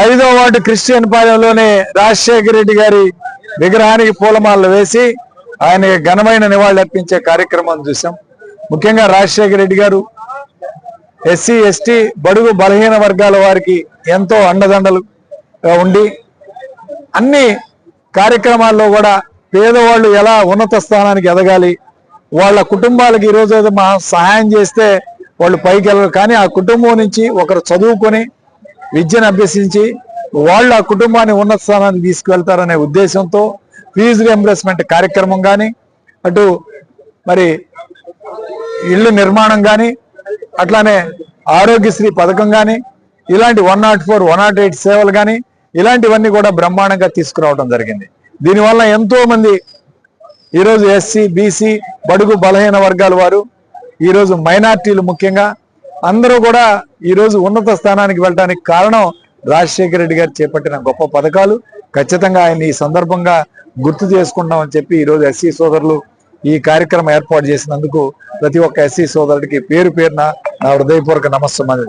ఐదో ward Christian పాలెంలోని రాజశేఖర రెడ్డి గారి విగ్రహానికి పూలమాలలు వేసి ఆయన ఘనమైన నివాళులర్పించే కార్యక్రమం చూసాం ముఖ్యంగా రాజశేఖర రెడ్డి గారు ఎస్సీ ఎస్టీ బడుగు బలహీన వర్గాల వారికి ఎంతో అండదండలు ఉండి అన్ని కార్యక్రమాల్లో కూడా పేదవాళ్ళు ఎలా ఉన్నత స్థానానికి ఎదగాలి వాళ్ళ కుటుంబాలకు ఈరోజు ఏదో మా సహాయం చేస్తే వాళ్ళు పైకి వెళ్ళరు. కానీ ఆ కుటుంబం నుంచి ఒకరు చదువుకొని విద్యను అభ్యసించి వాళ్ళు ఆ కుటుంబాన్ని ఉన్నత స్థానానికి తీసుకువెళ్తారనే ఉద్దేశంతో ఫీజు రియంబర్స్మెంట్ కార్యక్రమం కానీ అటు మరి ఇళ్ళు నిర్మాణం కానీ అట్లానే ఆరోగ్యశ్రీ పథకం కానీ ఇలాంటి one nought four one nought eight సేవలు కానీ ఇలాంటివన్నీ కూడా బ్రహ్మాండంగా తీసుకురావడం జరిగింది. దీనివల్ల ఎంతో మంది ఈరోజు ఎస్సీ బీసీ బడుగు బలహీన వర్గాల వారు ఈరోజు మైనార్టీలు ముఖ్యంగా అందరూ కూడా ఈరోజు ఉన్నత స్థానానికి వెళ్ళడానికి కారణం రాజశేఖర రెడ్డి గారు చేపట్టిన గొప్ప పథకాలు. ఖచ్చితంగా ఆయన ఈ సందర్భంగా గుర్తు చేసుకుంటామని చెప్పి ఈరోజు ఎస్సీ సోదరులు ఈ కార్యక్రమం ఏర్పాటు చేసినందుకు ప్రతి ఒక్క ఎస్సీ సోదరుడికి పేరు పేరున నా హృదయపూర్వక నమస్కారం